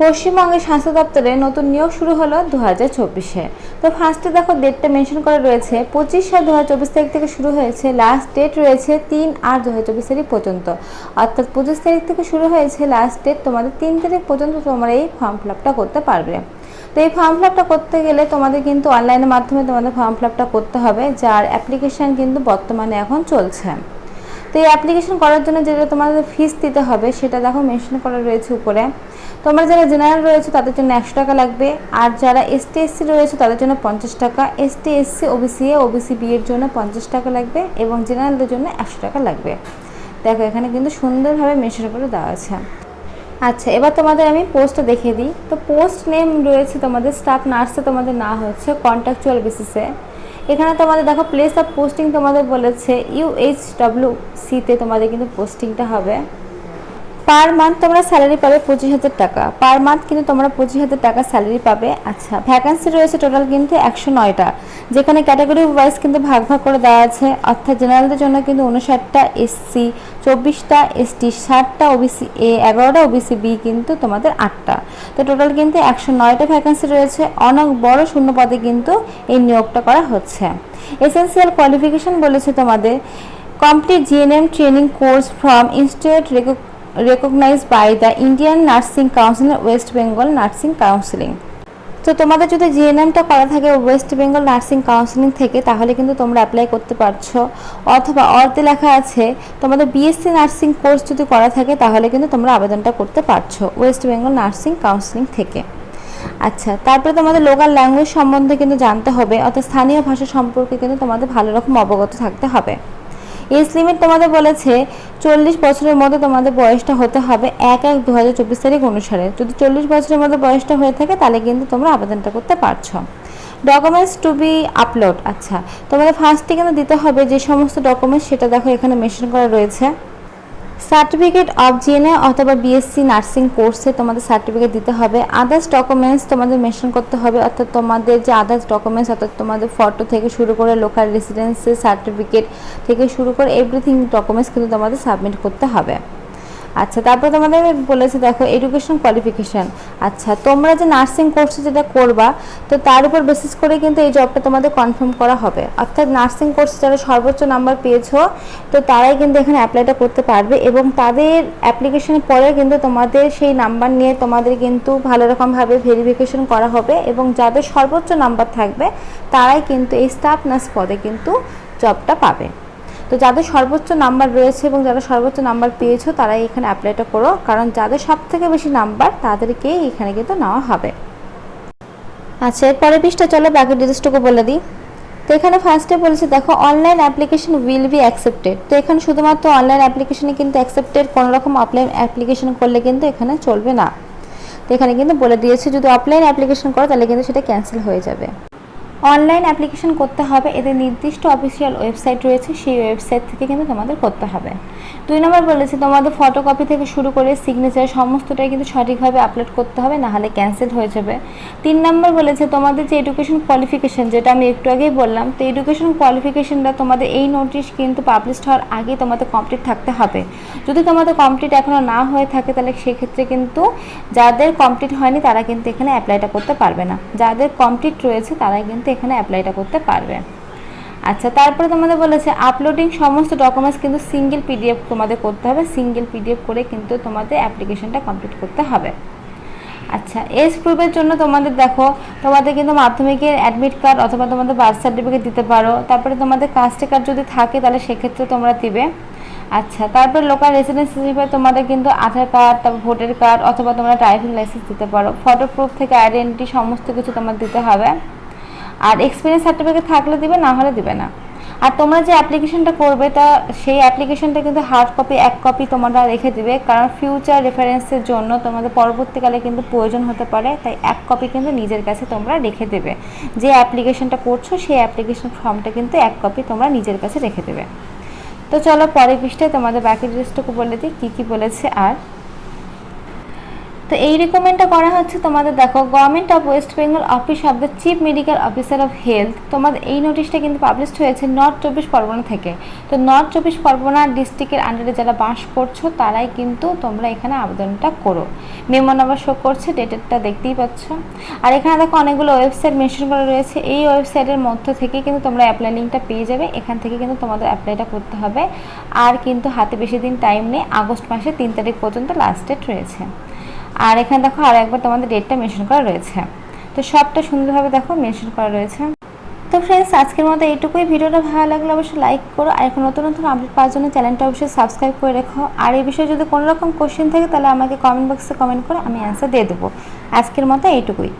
পশ্চিমবঙ্গের স্বাস্থ্য দপ্তরে নতুন নিয়োগ শুরু হলো দু হাজার চব্বিশে। তো ফার্স্টে দেখো ডেটটা মেনশন করা রয়েছে, পঁচিশ সাত দু হাজার চব্বিশ তারিখ থেকে শুরু হয়েছে লাস্ট ডেট রয়েছে তিন আট দু হাজার চব্বিশ তারিখ পর্যন্ত। অর্থাৎ পঁচিশ তারিখ থেকে শুরু হয়েছে লাস্ট ডেট তোমাদের তিন তারিখ পর্যন্ত তোমরা এই ফর্ম ফিল আপটা করতে পারবে। তো এই ফর্ম ফিল আপটা করতে গেলে তোমাদের কিন্তু অনলাইনের মাধ্যমে তোমাদের ফর্ম ফিল আপটা করতে হবে, যার অ্যাপ্লিকেশান কিন্তু বর্তমানে এখন চলছে। তো এই অ্যাপ্লিকেশন করার জন্য যেটা তোমাদের ফিস দিতে হবে, সেটা দেখো মেনশন করা রয়েছে উপরে। তোমরা যারা জেনারেল রয়েছে, তাদের জন্য একশো টাকা লাগবে। আর যারা এসটি এসসি রয়েছে, তাদের জন্য পঞ্চাশ টাকা। ST SC OBC A OBC B এর জন্য পঞ্চাশ টাকা লাগবে এবং জেনারেলদের জন্য একশো টাকা লাগবে। দেখো, এখানে কিন্তু সুন্দরভাবে মেনশন করে দেওয়া আছে। আচ্ছা এবার তোমাদের আমি পোস্টটা দেখিয়ে দিই। তো পোস্ট নেম রয়েছে তোমাদের স্টাফ নার্সে তোমাদের না হচ্ছে কন্ট্রাকচুয়াল বেসিসে এখানে তোমাদের দেখো প্লেস অফ পোস্টিং তোমাদের বলেছে ইউএইচ ডাব্লিউ সিতে তোমাদের কিন্তু পোস্টিংটা হবে। পার মান্থ তোমরা স্যালারি পাবে পঁচিশ হাজার টাকা। পার মান্থ কিন্তু তোমরা পঁচিশ হাজার টাকা স্যালারি পাবে। আচ্ছা ভ্যাকান্সি রয়েছে টোটাল কিন্তু একশো নয়টা। যেখানে ক্যাটাগরি ওয়াইজ কিন্তু ভাগ ভাগ করে দেওয়া আছে। অর্থাৎ জেনারেলদের জন্য কিন্তু উনষাটটা এসসি চব্বিশটা এসটি ষাটটা ওবিসি এ এগারোটা ওবিসি বি কিন্তু তোমাদের আটটা। তো টোটাল কিন্তু একশো নয়টা ভ্যাকান্সি রয়েছে। অনেক বড় শূন্য পদে কিন্তু এই নিয়োগটা করা হচ্ছে। এসেন্সিয়াল কোয়ালিফিকেশন বলেছে তোমাদের। Complete GNM training course from institute recognized by the Indian Nursing Council West Bengal nursing counselling তো তোমাদের যদি জিএনএমটা করা থাকে ওয়েস্ট বেঙ্গল নার্সিং কাউন্সিলিং থেকে, তাহলে কিন্তু তোমরা অ্যাপ্লাই করতে পারছ। অথবা অর্ধে লেখা আছে, তোমাদের বিএসসি নার্সিং কোর্স যদি করা থাকে, তাহলে কিন্তু তোমরা আবেদনটা করতে পারছ ওয়েস্ট বেঙ্গল নার্সিং কাউন্সিলিং থেকে। আচ্ছা তারপরে তোমাদের লোকাল ল্যাঙ্গুয়েজ সম্বন্ধে কিন্তু জানতে হবে, অর্থাৎ স্থানীয় ভাষা সম্পর্কে কিন্তু তোমাদের ভালো রকম অবগত থাকতে হবে। এজ লিমিট তোমাদের বলেছে চল্লিশ বছরের মধ্যে তোমাদের বয়সটা হতে হবে এক এক দু তারিখ অনুসারে। যদি চল্লিশ বছরের মধ্যে বয়সটা হয়ে থাকে, তাহলে কিন্তু তোমরা আবেদনটা করতে পারছ। ডকুমেন্টস টু বি আপলোড আচ্ছা। তোমাদের ফার্স্টে কিন্তু দিতে হবে যে সমস্ত ডকুমেন্টস সেটা দেখো এখানে মেনশন করা রয়েছে। সার্টিফিকেট অফ জিএনএ অথবা বিএসসি নার্সিং কোর্সে তোমাদের সার্টিফিকেট দিতে হবে। আদার্স ডকুমেন্টস তোমাদের মেনশন করতে হবে, অর্থাৎ তোমাদের যে আদার্স ডকুমেন্টস অর্থাৎ তোমাদের ফটো থেকে শুরু করে লোকাল রেসিডেন্সের সার্টিফিকেট থেকে শুরু করে এভরিথিং ডকুমেন্টস কিন্তু তোমাদের সাবমিট করতে হবে। আচ্ছা তারপর তোমাদের বলেছে, দেখো এডুকেশন কোয়ালিফিকেশান আচ্ছা তোমরা যে নার্সিং কোর্সে যেটা করবা, তো তার উপর বেসিস করে কিন্তু এই জবটা তোমাদের কনফার্ম করা হবে। অর্থাৎ নার্সিং কোর্সে যারা সর্বোচ্চ নাম্বার পেয়েছ, তো তারাই কিন্তু এখানে অ্যাপ্লাইটা করতে পারবে এবং তাদের অ্যাপ্লিকেশনের পরে কিন্তু তোমাদের সেই নাম্বার নিয়ে তোমাদের কিন্তু ভালো রকমভাবে ভেরিফিকেশন করা হবে এবং যাদের সর্বোচ্চ নাম্বার থাকবে, তারাই কিন্তু এই স্টাফ নার্স পদে কিন্তু জবটা পাবে। তো যাদের সর্বোচ্চ নাম্বার রয়েছে এবং যারা সর্বোচ্চ নাম্বার পেয়েছ, তারাই এখানে অ্যাপ্লাইটা করো। কারণ যাদের সব থেকে বেশি নাম্বার, তাদেরকেই এখানে কিন্তু নেওয়া হবে। আচ্ছা এর পরের পৃষ্ঠা চলো, বাকি ডিটেলসটুকু বলে দিই। তো এখানে ফার্স্টে বলেছে, দেখো online application will be accepted তো এখানে শুধুমাত্র অনলাইন অ্যাপ্লিকেশনে কিন্তু অ্যাকসেপ্টেড কোনো রকম অফলাইন অ্যাপ্লিকেশন করলে কিন্তু এখানে চলবে না। তো এখানে কিন্তু বলে দিয়েছে, যদি অফলাইন অ্যাপ্লিকেশন করো, তাহলে কিন্তু সেটা ক্যান্সেল হয়ে যাবে। অনলাইন অ্যাপ্লিকেশন করতে হবে। এদের নির্দিষ্ট অফিসিয়াল ওয়েবসাইট রয়েছে। সেই ওয়েবসাইট থেকে কিন্তু তোমাদের করতে হবে। দুই নম্বর বলেছে, তোমাদের ফটোকপি থেকে শুরু করে সিগনেচার সমস্তটাই কিন্তু সঠিকভাবে আপলোড করতে হবে না হলে ক্যান্সেল হয়ে যাবে। তিন নম্বর বলেছে, তোমাদের যে এডুকেশন কোয়ালিফিকেশন যেটা আমি একটু আগেই বললাম, তো এডুকেশন কোয়ালিফিকেশনটা তোমাদের এই নোটিশ কিন্তু পাবলিশড হওয়ার আগে তোমাদের কমপ্লিট থাকতে হবে। যদি তোমাদের কমপ্লিট এখনও না হয়ে থাকে, তাহলে সেক্ষেত্রে কিন্তু যাদের কমপ্লিট হয়নি, তারা কিন্তু এখানে অ্যাপ্লাইটা করতে পারবে না। যাদের কমপ্লিট রয়েছে, তারাই কিন্তু এখানে অ্যাপ্লাইটা করতে পারবে। আচ্ছা তারপরে তোমাদের বলেছে আপলোডিং সমস্ত ডকুমেন্টস কিন্তু সিঙ্গেল পিডিএফ তোমাদের করতে হবে। সিঙ্গেল পিডিএফ করে কিন্তু তোমাদের অ্যাপ্লিকেশনটা কমপ্লিট করতে হবে। আচ্ছা এজ প্রুফের জন্য তোমাদের দেখো, তোমাদের কিন্তু মাধ্যমিকের অ্যাডমিট কার্ড অথবা তোমাদের বার্থ সার্টিফিকেট দিতে পারো। তারপরে তোমাদের কাস্টে কার্ড যদি থাকে, তাহলে সেক্ষেত্রে তোমরা দিবে। আচ্ছা তারপরে লোকাল রেসিডেন্স হিসেবে তোমাদের কিন্তু আধার কার্ড তারপর ভোটার কার্ড অথবা তোমরা ড্রাইভিং লাইসেন্স দিতে পারো। ফটো প্রুফ থেকে আইডেন্টি সমস্ত কিছু তোমার দিতে হবে। আর এক্সপিরিয়েন্স সার্টিফিকেট থাকলে দিবে, না হলে দিবে না। আর তোমরা যে অ্যাপ্লিকেশনটা করবে, তা সেই অ্যাপ্লিকেশনটা কিন্তু হার্ড কপি এক কপি তোমরা রেখে দিবে, কারণ ফিউচার রেফারেন্সের জন্য তোমাদের পরবর্তীকালে কিন্তু প্রয়োজন হতে পারে, তাই এক কপি কিন্তু নিজের কাছে তোমরা রেখে দেবে। যে অ্যাপ্লিকেশনটা করছ, সেই অ্যাপ্লিকেশন ফর্মটা কিন্তু এক কপি তোমরা নিজের কাছে রেখে দেবে। তো চলো পরের পৃষ্ঠায় তোমাদের বাকি ডিটেলসটুকু বলে দিই, কী কী বলেছে আর তো এই রিকমেন্ডটা করা হচ্ছে তোমাদের, দেখো government of West Bengal office of the chief medical officer of health তোমাদের এই নোটিশটা কিন্তু পাবলিশড হয়েছে নর্থ চব্বিশ পরগনা থেকে। তো নর্থ চব্বিশ পরগনা ডিস্ট্রিক্টের আন্ডারে যারা বাস করছ, তারাই কিন্তু তোমরা এখানে আবেদনটা করো। মেমো নাম্বার শো করছে ডেটেরটা দেখতেই পাচ্ছ। আর এখানে দেখো অনেকগুলো ওয়েবসাইট মেনশন করা রয়েছে। এই ওয়েবসাইটের মধ্য থেকে কিন্তু তোমরা অ্যাপ্লাই লিঙ্কটা পেয়ে যাবে। এখান থেকে কিন্তু তোমাদের অ্যাপ্লাইটা করতে হবে। আর কিন্তু হাতে বেশি দিন টাইম নেই, আগস্ট মাসের তিন তারিখ পর্যন্ত লাস্ট ডেট রয়েছে। আর এখানে দেখো আর একবার তোমাদের ডেটটা মেনশন করা রয়েছে। তো সবটা সুন্দরভাবে দেখো মেনশন করা রয়েছে। তো ফ্রেন্ডস আজকের মতো এইটুকুই। ভিডিওটা ভালো লাগলে অবশ্যই লাইক করো। আর এখন নতুন নতুন আপডেট পাওয়ার জন্য চ্যানেলটা অবশ্যই সাবস্ক্রাইব করে রেখো। আর এই বিষয়ে যদি কোনো রকম কোশ্চেন থাকে, তাহলে আমাকে কমেন্ট বক্সে কমেন্ট করে আমি অ্যান্সার দিয়ে দেবো। আজকের মতো এইটুকুই।